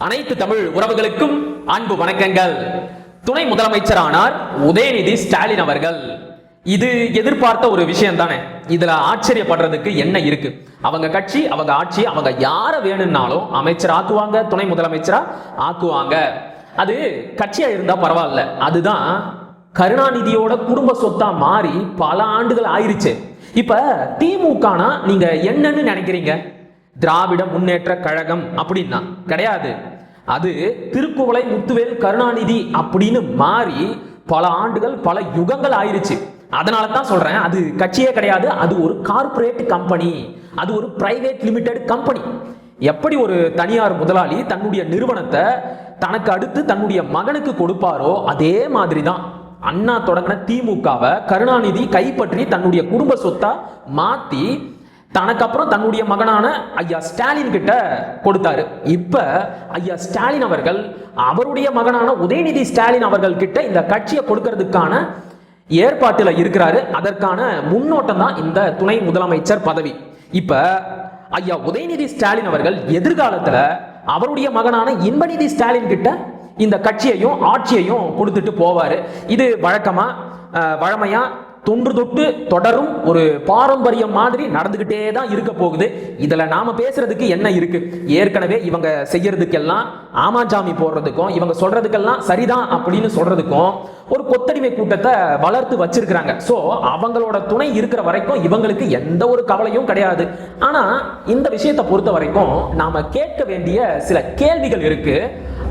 அனைத்து தமிழ் உறவுகளுக்கும் அன்பு வணக்கங்கள். துணை முதலமைச்சரானார் உதயநிதி ஸ்டாலின் அவர்கள். இது எதிர்பார்த்த ஒரு விஷயம் தானே இதுல ஆச்சரியப்படுறதுக்கு என்ன இருக்கு? அவங்க கட்சி அவங்க ஆட்சி அவங்க யார வேணும்னாலும் அமைச்சர் ஆக்குவாங்க துணை முதலமைச்சரா ஆக்குவாங்க. அது கட்சியா இருந்தா பரவாயில்ல. அதுதான் கருணாநிதியோட குடும்ப சொத்தா மாறி பல ஆண்டுகள் ஆயிருச்சு. இப்ப திமுகனா நீங்க என்னன்னு நினைக்கிறீங்க? திராவிட முன்னேற்ற கழகம் அப்படின்னா கிடையாது. அது திருக்குவளை முத்துவேல் கருணாநிதி அப்படின்னு மாறி பல ஆண்டுகள் பல யுகங்கள் ஆயிருச்சு. அதனால தான் சொல்றேன் அது கட்சியே கிடையாது அது ஒரு கார்ப்பரேட் கம்பெனி அது ஒரு பிரைவேட் லிமிடெட் கம்பெனி எப்படி ஒரு தனியார் முதலாளி தன்னுடைய நிறுவனத்தை தனக்கு அடுத்து தன்னுடைய மகனுக்கு கொடுப்பாரோ அதே மாதிரி தான் அண்ணா தொடங்கின திமுகவை கருணாநிதி கைப்பற்றி தன்னுடைய குடும்ப சொத்தை மாற்றி தனக்கு அப்புறம் தன்னுடைய மகனான ஐயா ஸ்டாலின் கிட்ட கொடுத்தாரு. இப்ப ஐயா ஸ்டாலின் அவர்கள் அவருடைய மகனான உதயநிதி ஸ்டாலின் அவர்கள் கிட்ட இந்த கட்சியை கொடுக்கறதுக்கான ஏற்பாட்டில் இருக்கிறாரு. அதற்கான முன்னோட்டம் தான் இந்த துணை முதலமைச்சர் பதவி. இப்ப ஐயா உதயநிதி ஸ்டாலின் அவர்கள் எதிர்காலத்துல அவருடைய மகனான இன்பநிதி ஸ்டாலின் கிட்ட இந்த கட்சியையும் ஆட்சியையும் கொடுத்துட்டு போவாரு. இது வழக்கமா வழமையா தொன்று தொட்டு தொடரும் ஒரு பாரம்பரியம் மாதிரி நடந்துகிட்டே தான் இருக்க போகுது. இதுல நாம பேசுறதுக்கு என்ன இருக்கு? ஏற்கனவே இவங்க செய்யறதுக்கெல்லாம் ஆமாஜாமி போடுறதுக்கும் இவங்க சொல்றதுக்கெல்லாம் சரிதான் அப்படின்னு சொல்றதுக்கும் ஒரு கொத்தடிமை கூட்டத்தை வளர்த்து வச்சிருக்கிறாங்க. ஸோ அவங்களோட துணை இருக்கிற வரைக்கும் இவங்களுக்கு எந்த ஒரு கவலையும் கிடையாது. ஆனா இந்த விஷயத்தை பொறுத்த வரைக்கும் நாம கேட்க வேண்டிய சில கேள்விகள் இருக்கு.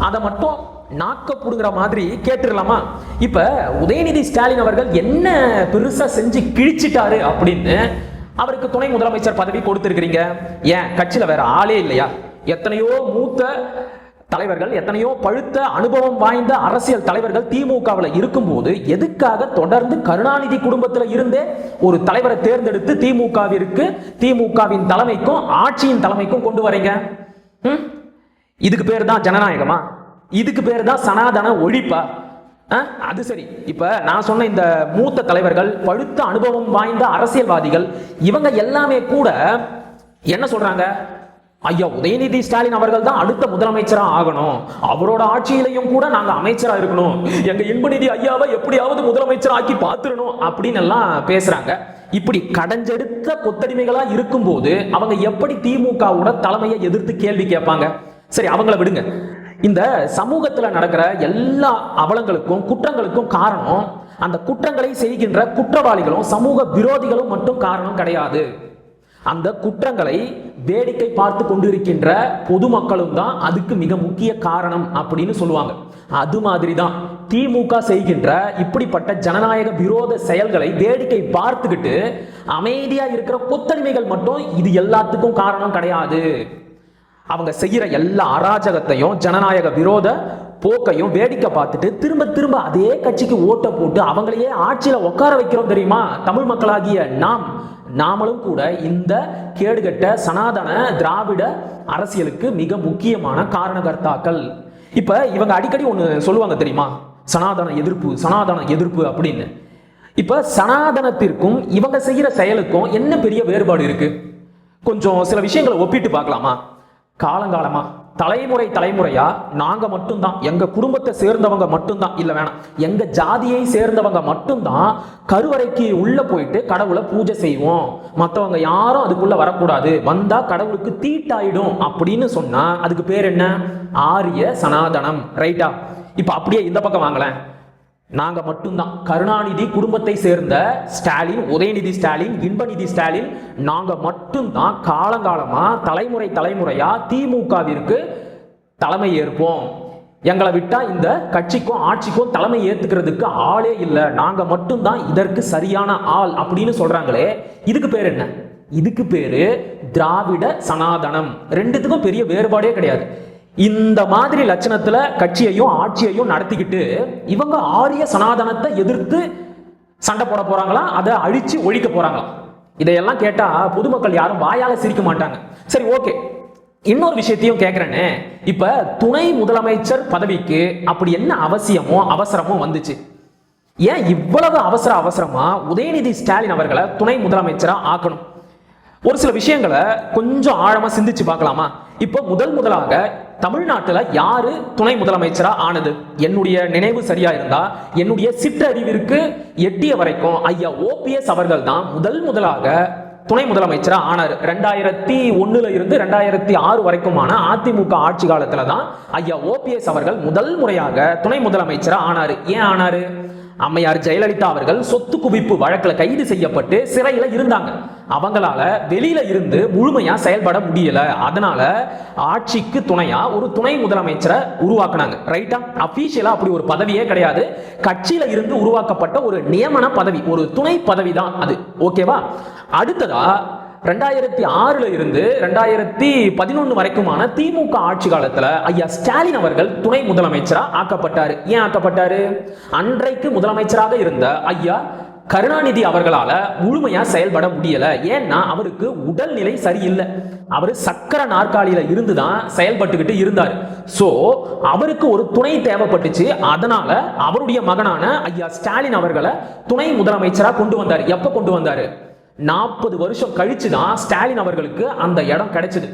அதை மட்டும் நாக்க புடுங்குற மாதிரி கேட்டுடலாமா இப்ப உதயநிதி ஸ்டாலின் அவர்கள் என்ன பெருசா செஞ்சு கிழிச்சிட்டாரு அப்படின்னு அவருக்கு துணை முதலமைச்சர் பதவி கொடுத்துருக்கீங்க ஏன்? கட்சியில வேற ஆளே இல்லையா? எத்தனையோ மூத்த தலைவர்கள் எத்தனையோ பழுத்த அனுபவம் வாய்ந்த அரசியல் தலைவர்கள் திமுகவில் இருக்கும்போது எதுக்காக தொடர்ந்து கருணாநிதி குடும்பத்தில் இருந்தே ஒரு தலைவரை தேர்ந்தெடுத்து திமுகவிற்கு திமுகவின் தலைமைக்கும் ஆட்சியின் தலைமைக்கும் கொண்டு வரீங்க? ம்? இதுக்கு பேர் தான் ஜனநாயகமா? இதுக்கு பேர் தான் சனாதன ஒழிப்பா? ஆ? அது சரி. இப்ப நான் சொன்ன இந்த மூத்த தலைவர்கள் பழுத்த அனுபவம் வாய்ந்த அரசியல்வாதிகள் இவங்க எல்லாமே கூட என்ன சொல்றாங்க? ஐயா உதயநிதி ஸ்டாலின் அவர்கள் தான் அடுத்த முதலமைச்சரா ஆகணும். அவரோட ஆட்சியிலையும் கூட நாங்க அமைச்சரா இருக்கணும். எங்க இன்பநிதி ஐயாவை எப்படியாவது முதலமைச்சர் ஆக்கி பார்த்துடணும் அப்படின்னு எல்லாம் பேசுறாங்க. இப்படி கடைஞ்செடுத்த கொத்தடிமைகளா இருக்கும்போது அவங்க எப்படி திமுகவோட தலைமையை எதிர்த்து கேள்வி கேட்பாங்க? சரி அவங்கள விடுங்க. இந்த சமூகத்துல நடக்கிற எல்லா அவலங்களுக்கும் குற்றங்களுக்கும் காரணம் அந்த குற்றங்களை செய்கின்ற குற்றவாளிகளும் சமூக விரோதிகளும் மட்டும் காரணம் கிடையாது. அந்த குற்றங்களை வேடிக்கை பார்த்து கொண்டிருக்கின்ற பொதுமக்களும் தான் அதுக்கு மிக முக்கிய காரணம் அப்படின்னு சொல்லுவாங்க. அது மாதிரி தான் திமுக செய்கின்ற இப்படிப்பட்ட ஜனநாயக விரோத செயல்களை வேடிக்கை பார்த்துக்கிட்டு அமைதியா இருக்கிற கொத்தடிமைகள் மட்டும் இது எல்லாத்துக்கும் காரணம் கிடையாது. அவங்க செய்கிற எல்லா அராஜகத்தையும் ஜனநாயக விரோத போக்கையும் வேடிக்கை பார்த்துட்டு திரும்ப திரும்ப அதே கட்சிக்கு ஓட்டை போட்டு அவங்களையே ஆட்சியில் உட்கார வைக்கிறோம் தெரியுமா? தமிழ் மக்களாகிய நாம் நாமளும் கூட இந்த கேடுகட்ட சனாதன திராவிட அரசியலுக்கு மிக முக்கியமான காரணகர்த்தாக்கள். இப்போ இவங்க அடிக்கடி ஒன்று சொல்லுவாங்க தெரியுமா? சனாதன எதிர்ப்பு சனாதன எதிர்ப்பு அப்படின்னு. இப்போ சனாதனத்திற்கும் இவங்க செய்கிற செயலுக்கும் என்ன பெரிய வேறுபாடு இருக்கு? கொஞ்சம் சில விஷயங்களை ஒப்பிட்டு பார்க்கலாமா? காலங்காலமா? தலைமுறை தலைமுறையா? நாங்க மட்டும்தான். எங்க குடும்பத்தை சேர்ந்தவங்க மட்டும்தான். இல்ல வேணாம். எங்க ஜாதியை சேர்ந்தவங்க மட்டும்தான் கருவறைக்கு உள்ள போயிட்டு கடவுளை பூஜை செய்வோம். மத்தவங்க யாரும் அதுக்குள்ள வரக்கூடாது. வந்தா கடவுளுக்கு தீட்டாயிடும் அப்படின்னு சொன்னா அதுக்கு பேர் என்ன? ஆரிய சனாதனம். ரைட்டா இப்ப அப்படியே இந்த பக்கம் வாங்களேன். நாங்க மட்டும்தான். கருணாநிதி குடும்பத்தை சேர்ந்த ஸ்டாலின் உதயநிதி ஸ்டாலின் இன்பநிதி ஸ்டாலின் நாங்க மட்டும்தான் காலங்காலமா தலைமுறை தலைமுறையா திமுகவிற்கு தலைமை ஏற்போம். எங்களை விட்டா இந்த கட்சிக்கும் ஆட்சிக்கும் தலைமை ஏத்துக்கிறதுக்கு ஆளே இல்லை. நாங்க மட்டும்தான் இதற்கு சரியான ஆள் அப்படின்னு சொல்றாங்களே. இதுக்கு பேர் என்ன? இதுக்கு பேரு திராவிட சனாதனம். ரெண்டுத்துக்கும் பெரிய வேறுபாடே கிடையாது. இந்த மாதிரி லட்சணத்துல கட்சியையும் ஆட்சியையும் நடத்திக்கிட்டு இவங்க ஆரிய சனாதனத்தை எதிர்த்து சண்டை போட போறாங்களா? அதை அழிச்சு ஒழிக்க போறாங்களா? இதையெல்லாம் கேட்டா பொதுமக்கள் யாரும் வாயால சிரிக்க மாட்டாங்க. சரி ஓகே. இன்னொரு விஷயத்தையும் கேட்கிறேன்னு இப்ப துணை முதலமைச்சர் பதவிக்கு அப்படி என்ன அவசியமோ அவசரமோ வந்துச்சு? ஏன் இவ்வளவு அவசர அவசரமா உதயநிதி ஸ்டாலின் அவர்களை துணை முதலமைச்சரா ஆக்கணும்? ஒரு சில விஷயங்களை கொஞ்சம் ஆழமா சிந்திச்சு பார்க்கலாமா? இப்போ முதல் முதலாக தமிழ்நாட்டில் யாரு துணை முதலமைச்சரா ஆனது? என்னுடைய நினைவு சரியா இருந்தா என்னுடைய சிற்றறிவிற்கு எட்டிய வரைக்கும் ஐயா ஓபிஎஸ் அவர்கள் தான் முதல் முதலாக துணை முதலமைச்சராக ஆனார். ரெண்டாயிரத்தி ஒன்றுல இருந்து ரெண்டாயிரத்தி ஆறு வரைக்குமான அதிமுக ஆட்சி காலத்துல தான் ஐயா ஓபிஎஸ் அவர்கள் முதல் முறையாக துணை முதலமைச்சராக ஆனார். ஏன் ஆனாரு? அம்மையார் ஜெயலலிதா அவர்கள் சொத்து குவிப்பு வழக்கில் கைது செய்யப்பட்டு சிறையில் இருந்தாங்க. அவங்களால வெளியில இருந்து முழுமையா செயல்பட முடியல. அதனால ஆட்சிக்கு துணையா ஒரு துணை முதலமைச்சரை உருவாக்குனாங்க. ரைட்டா அபிஷியலா அப்படி ஒரு பதவியே கிடையாது. கட்சியில இருந்து உருவாக்கப்பட்ட ஒரு நியமன பதவி ஒரு துணை பதவி தான் அது ஓகேவா அடுத்ததா ரெண்டாயிரத்தி ஆறுல இருந்து ரெண்டாயிரத்தி பதினொன்று வரைக்குமான திமுக ஆட்சி காலத்துல ஐயா ஸ்டாலின் அவர்கள் துணை முதலமைச்சரா ஆக்கப்பட்டாரு. ஏன் ஆக்கப்பட்டாரு? அன்றைக்கு முதலமைச்சராக இருந்த ஐயா கருணாநிதி அவர்களால முழுமையா செயல்பட முடியல. ஏன்னா அவருக்கு உடல்நிலை சரியில்லை. அவர் சக்கர நாற்காலியில இருந்து தான் செயல்பட்டுக்கிட்டு இருந்தார். சோ அவருக்கு ஒரு துணை தேவைப்பட்டுச்சு. அதனால அவருடைய மகனான ஐயா ஸ்டாலின் அவர்களை துணை முதலமைச்சரா கொண்டு வந்தார். எப்ப கொண்டு வந்தாரு? நாற்பது வருஷம் கழிச்சு தான் ஸ்டாலின் அவர்களுக்கு அந்த இடம் கிடைச்சது.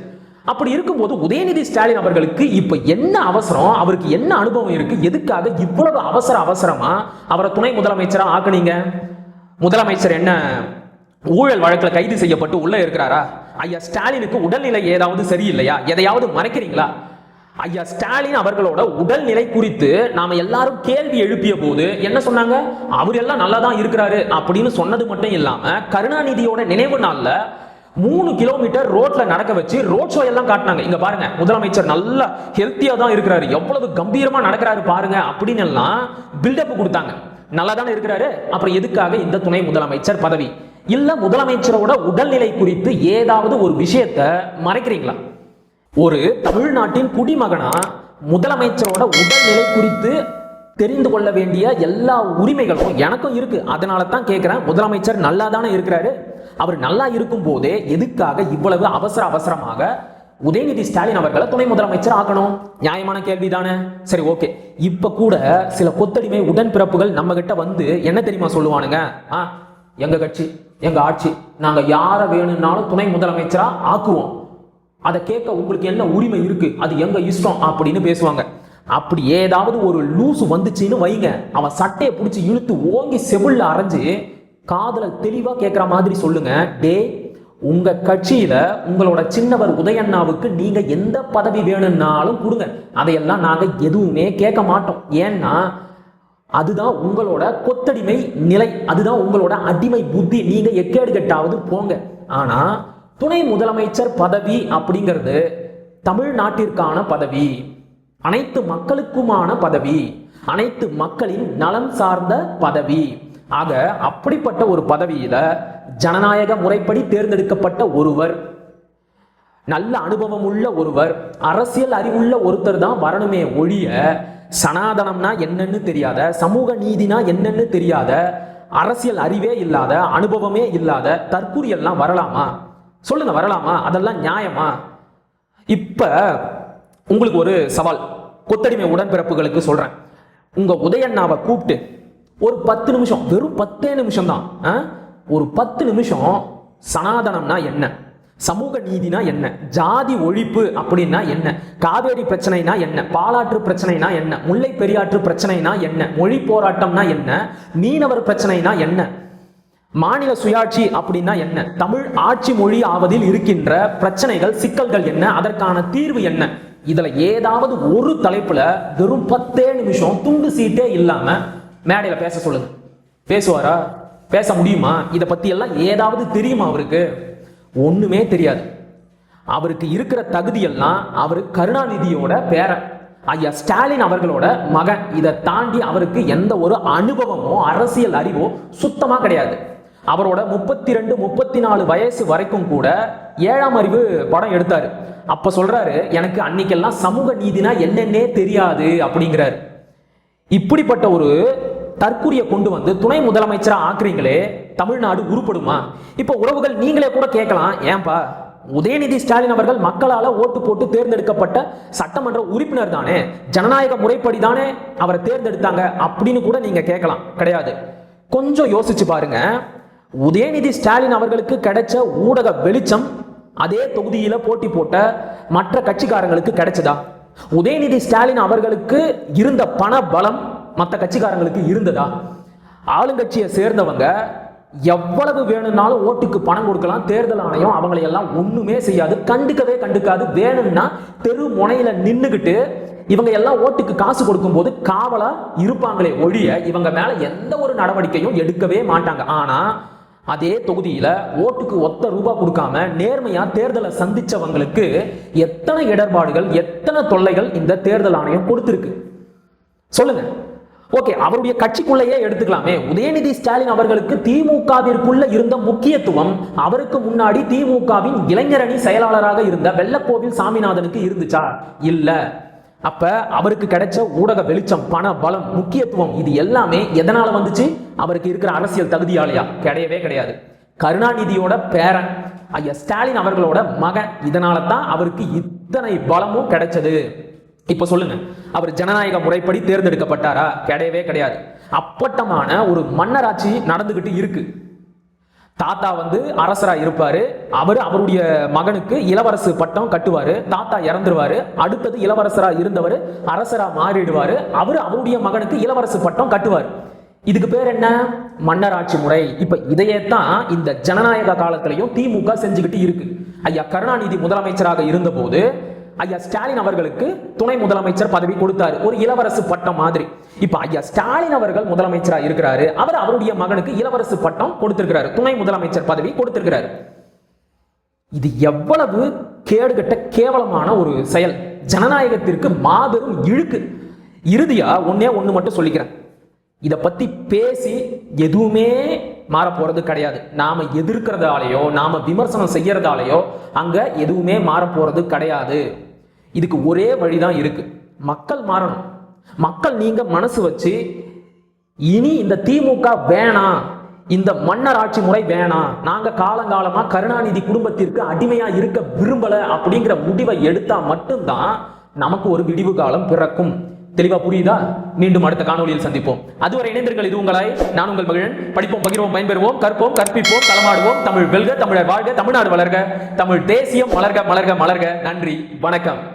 அப்படி இருக்கும்போது உதயநிதி ஸ்டாலின் அவர்களுக்கு இப்ப என்ன அவசரம்? அவருக்கு என்ன அனுபவம் இருக்கு? எதுக்காக இவ்வளவு அவசர அவசரமா அவரை துணை முதலமைச்சரா ஆக்குனீங்க? முதலமைச்சர் என்ன ஊழல் வழக்கில் கைது செய்யப்பட்டு உள்ள இருக்கிறாரா? ஐயா ஸ்டாலினுக்கு உடல்நிலை ஏதாவது சரியில்லையா? எதையாவது மறைக்கிறீங்களா? ஐயா ஸ்டாலின் அவர்களோட உடல்நிலை குறித்து நாம எல்லாரும் கேள்வி எழுப்பிய போது என்ன சொன்னாங்க? அவர் எல்லாம் நல்லா தான் இருக்கிறாரு அப்படின்னு சொன்னது மட்டும் இல்லாம கருணாநிதியோட நினைவு நாள்ல மூணு கிலோமீட்டர் ரோட்ல நடக்க வச்சு ரோட் ஷோ எல்லாம் காட்டினாங்க. இங்க பாருங்க முதலமைச்சர் நல்லா ஹெல்த்தியா தான் இருக்கிறாரு. எவ்வளவு கம்பீரமா நடக்கிறாரு பாருங்க அப்படின்னு எல்லாம் பில்டப் கொடுத்தாங்க. நல்லா தானே இருக்கிறாரு? அப்புறம் எதுக்காக இந்த துணை முதலமைச்சர் பதவி? இல்ல முதலமைச்சரோட உடல்நிலை குறித்து ஏதாவது ஒரு விஷயத்தை மறைக்கிறீங்களா? ஒரு தமிழ்நாட்டின் குடிமகனா முதலமைச்சரோட உடல்நிலை குறித்து தெரிந்து கொள்ள வேண்டிய எல்லா உரிமைகளும் எனக்கும் இருக்கு. அதனால தான் கேட்குறேன் முதலமைச்சர் நல்லா தானே இருக்கிறாரு. அவர் நல்லா இருக்கும் போதே எதுக்காக இவ்வளவு அவசர அவசரமாக உதயநிதி ஸ்டாலின் அவர்களை துணை முதலமைச்சர் ஆக்கணும்? நியாயமான கேள்வி தானே சரி ஓகே. இப்ப கூட சில கொத்தடிமை உடன்பிறப்புகள் நம்ம கிட்ட வந்து என்ன தெரியுமா சொல்லுவானுங்க? ஆ எங்க கட்சி எங்க ஆட்சி நாங்க யாரை வேணும்னாலும் துணை முதலமைச்சரா ஆக்குவோம். அதை கேட்க உங்களுக்கு என்ன உரிமை இருக்கு? அது எங்க இஷ்டம் அப்படின்னு பேசுவாங்க. அப்படி ஏதாவது ஒரு லூசு வந்துச்சுன்னு வைங்க. அவன் சட்டையை பிடிச்சி இழுத்து ஓங்கி செவில்ல அரைஞ்சு காதல தெளிவா கேட்குற மாதிரி சொல்லுங்க. டே உங்க கட்சியில உங்களோட சின்னவர் உதயண்ணாவுக்கு நீங்க எந்த பதவி வேணும்னாலும் கொடுங்க. அதையெல்லாம் நாங்க எதுவுமே கேட்க மாட்டோம். ஏன்னா அதுதான் உங்களோட கொத்தடிமை நிலை. அதுதான் உங்களோட அடிமை புத்தி. நீங்க எக்கேடு கெட்டாவது போங்க. ஆனா துணை முதலமைச்சர் பதவி அப்படிங்கிறது தமிழ்நாட்டிற்கான பதவி அனைத்து மக்களுக்குமான பதவி அனைத்து மக்களின் நலம் சார்ந்த பதவி. ஆக அப்படிப்பட்ட ஒரு பதவியில ஜனநாயக முறைப்படி தேர்ந்தெடுக்கப்பட்ட ஒருவர் நல்ல அனுபவம் உள்ள ஒருவர் அரசியல் அறிவுள்ள ஒருத்தர் தான் வரணுமே ஒழிய சனாதனம்னா என்னன்னு தெரியாத சமூக நீதினா என்னன்னு தெரியாத அரசியல் அறிவே இல்லாத அனுபவமே இல்லாத தற்கூரியெல்லாம் வரலாமா? சொல்லுங்க வரலாமா? அதெல்லாம் நியாயமா? இப்ப உங்களுக்கு ஒரு சவால். கொத்தடிமை உடன்பிறப்புகளுக்கு சொல்றேன். உங்க உதயண்ணாவை கூப்பிட்டு ஒரு பத்து நிமிஷம் வெறும் பத்தே நிமிஷம் தான் ஒரு பத்து நிமிஷம் சனாதனம்னா என்ன? சமூக நீதினா என்ன? ஜாதி ஒழிப்பு அப்படின்னா என்ன? காவேரி பிரச்சனைனா என்ன? பாலாற்று பிரச்சனைனா என்ன? முல்லை பெரியாற்று பிரச்சனைனா என்ன? மொழி போராட்டம்னா என்ன? மீனவர் பிரச்சனைனா என்ன? மாநில சுயாட்சி அப்படின்னா என்ன? தமிழ் ஆட்சி மொழி ஆவதில் இருக்கின்ற பிரச்சனைகள் சிக்கல்கள் என்ன? அதற்கான தீர்வு என்ன? இதுல ஏதாவது ஒரு தலைப்புல வெறும் பத்தே நிமிஷம் துண்டு சீட்டே இல்லாம மேடையில பேச சொல்லுங்க. பேசுவாரா? பேச முடியுமா? இதை பத்தி எல்லாம் ஏதாவது தெரியுமா அவருக்கு? ஒண்ணுமே தெரியாது. அவருக்கு இருக்கிற தகுதியெல்லாம் அவர் கருணாநிதியோட பேரன் ஐயா ஸ்டாலின் அவர்களோட மகன். இதை தாண்டி அவருக்கு எந்த ஒரு அனுபவமோ அரசியல் அறிவோ சுத்தமா கிடையாது. அவரோட முப்பத்தி ரெண்டு முப்பத்தி நாலு வயசு வரைக்கும் கூட ஏழாம் அறிவு படம் எடுத்தாரு. அப்ப சொல்றாரு எனக்கு அன்னைக்கெல்லாம் சமூக நீதினா என்னன்னே தெரியாது அப்படிங்கிறாரு. இப்படிப்பட்ட ஒரு தற்கூரிய கொண்டு வந்து துணை முதலமைச்சரா ஆக்குறீங்களே தமிழ்நாடு உருப்படுமா? இப்ப உறவுகள் நீங்களே கூட கேட்கலாம் ஏன்பா உதயநிதி ஸ்டாலின் அவர்கள் மக்களால ஓட்டு போட்டு தேர்ந்தெடுக்கப்பட்ட சட்டமன்ற உறுப்பினர் தானே ஜனநாயக முறைப்படி தானே அவரை தேர்ந்தெடுத்தாங்க அப்படின்னு கூட நீங்க கேட்கலாம் கிடையாது. கொஞ்சம் யோசிச்சு பாருங்க உதயநிதி ஸ்டாலின் அவர்களுக்கு கிடைச்ச ஊடக வெளிச்சம் அதே தொகுதியில போட்டி போட்ட மற்ற கட்சிக்காரங்களுக்கு கிடைச்சதா? உதயநிதி ஸ்டாலின் அவர்களுக்கு இருந்த பண பலம் மற்ற கட்சிக்காரங்களுக்கு இருந்ததா? ஆளுங்கட்சியை சேர்ந்தவங்க எவ்வளவு வேணும்னாலும் ஓட்டுக்கு பணம் கொடுக்கலாம் தேர்தல் ஆணையம் அவங்களை எல்லாம் ஒண்ணுமே செய்யாது கண்டுக்கவே கண்டுக்காது வேணும்னா தெரு முனையில நின்னுகிட்டு இவங்க எல்லாம் ஓட்டுக்கு காசு கொடுக்கும் போது காவலா இருப்பாங்களே ஒழிய இவங்க மேல எந்த ஒரு நடவடிக்கையும் எடுக்கவே மாட்டாங்க. ஆனா அதே தொகுதியில ஓட்டுக்கு ஒத்த ரூபா கொடுக்காம நேர்மையா தேர்தலை சந்திச்சவங்களுக்கு எத்தனை இடர்பாடுகள் எத்தனை தொல்லைகள் இந்த தேர்தல் ஆணையம் கொடுத்திருக்கு? சொல்லுங்க. ஓகே அவருடைய கட்சிக்குள்ளேயே எடுத்துக்கலாமே. உதயநிதி ஸ்டாலின் அவர்களுக்கு திமுகவிற்குள்ள இருந்த முக்கியத்துவம் அவருக்கு முன்னாடி திமுகவின் இளைஞரணி செயலாளராக இருந்த வெள்ளக்கோவில் சாமிநாதனுக்கு இருந்துச்சா? இல்லை. அப்ப அவருக்கு கிடைச்ச ஊடக வெளிச்சம் பண பலம் முக்கியத்துவம் இது எல்லாமே எதனால வந்துச்சு? அவருக்கு இருக்கிற அரசியல் தகுதியாலையா? கிடையவே கிடையாது. கருணாநிதியோட பேரன் ஐயா ஸ்டாலின் அவர்களோட மகன் இதனால தான் அவருக்கு இத்தனை பலமும் கிடைச்சது. இப்ப சொல்லுங்க அவர் ஜனநாயக முறைப்படி தேர்ந்தெடுக்கப்பட்டாரா? கிடையவே கிடையாது. அப்பட்டமான ஒரு மன்னராட்சி நடந்துகிட்டு இருக்கு. தாத்தா வந்து அரசராக இருப்பாரு. அவர் அவருடைய மகனுக்கு இளவரசு பட்டம் கட்டுவாரு. தாத்தா இறந்துருவாரு. அடுத்தது இளவரசரா இருந்தவர் அரசரா மாறிடுவாரு. அவர் அவருடைய மகனுக்கு இளவரசு பட்டம் கட்டுவார். இதுக்கு பேர் என்ன? மன்னராட்சி முறை. இப்ப இதையே தான் இந்த ஜனநாயக காலத்திலையும் திமுக செஞ்சுக்கிட்டு இருக்கு. ஐயா கருணாநிதி முதலமைச்சராக இருந்தபோது ஐயா ஸ்டாலின் அவர்களுக்கு துணை முதலமைச்சர் பதவி கொடுத்தாரு. ஒரு இளவரசு பட்டம் மாதிரி. இப்ப ஐயா ஸ்டாலின் அவர்கள் முதலமைச்சரா இருக்கிறாரு. அவர் அவருடைய மகனுக்கு இளவரசு பட்டம் கொடுத்திருக்கிறாரு. துணை முதலமைச்சர் பதவி கொடுத்திருக்கிறாரு. இது எவ்வளவு கேடுகட்ட கேவலமான ஒரு செயல். ஜனநாயகத்திற்கு மாபெரும் இழுக்கு. இறுதியா ஒன்னே ஒண்ணு மட்டும் சொல்லிக்கிறேன். இதை பத்தி பேசி எதுவுமே மாற போறது கிடையாது. நாம எதிர்க்கிறதாலேயோ நாம விமர்சனம் செய்யறதாலேயோ அங்க எதுவுமே மாற போறது கிடையாது. இதுக்கு ஒரே வழிதான் இருக்கு. மக்கள் மாறணும். மக்கள் நீங்க மனசு வச்சு இனி இந்த திமுக வேணாம் இந்த மன்னர் ஆட்சி முறை வேணாம் நாங்க காலங்காலமா கருணாநிதி குடும்பத்திற்கு அடிமையா இருக்க விரும்பல அப்படிங்கிற முடிவை எடுத்தா மட்டும்தான் நமக்கு ஒரு விடிவு காலம் பிறக்கும். தெளிவா புரியுதா? மீண்டும் அடுத்த காணொலியில் சந்திப்போம். அதுவரை இணைந்திருங்கள். இது உங்களாய். நான் உங்கள் மகிழன். படிப்போம் பகிர்வோம் பயன்பெறுவோம் கற்போம் கற்பிப்போம் களமாடுவோம். தமிழ் வெல்க தமிழர் வாழ்க தமிழ்நாடு வளர்க. தமிழ் தேசியம் மலர்க மலர்க மலர்க. நன்றி. வணக்கம்.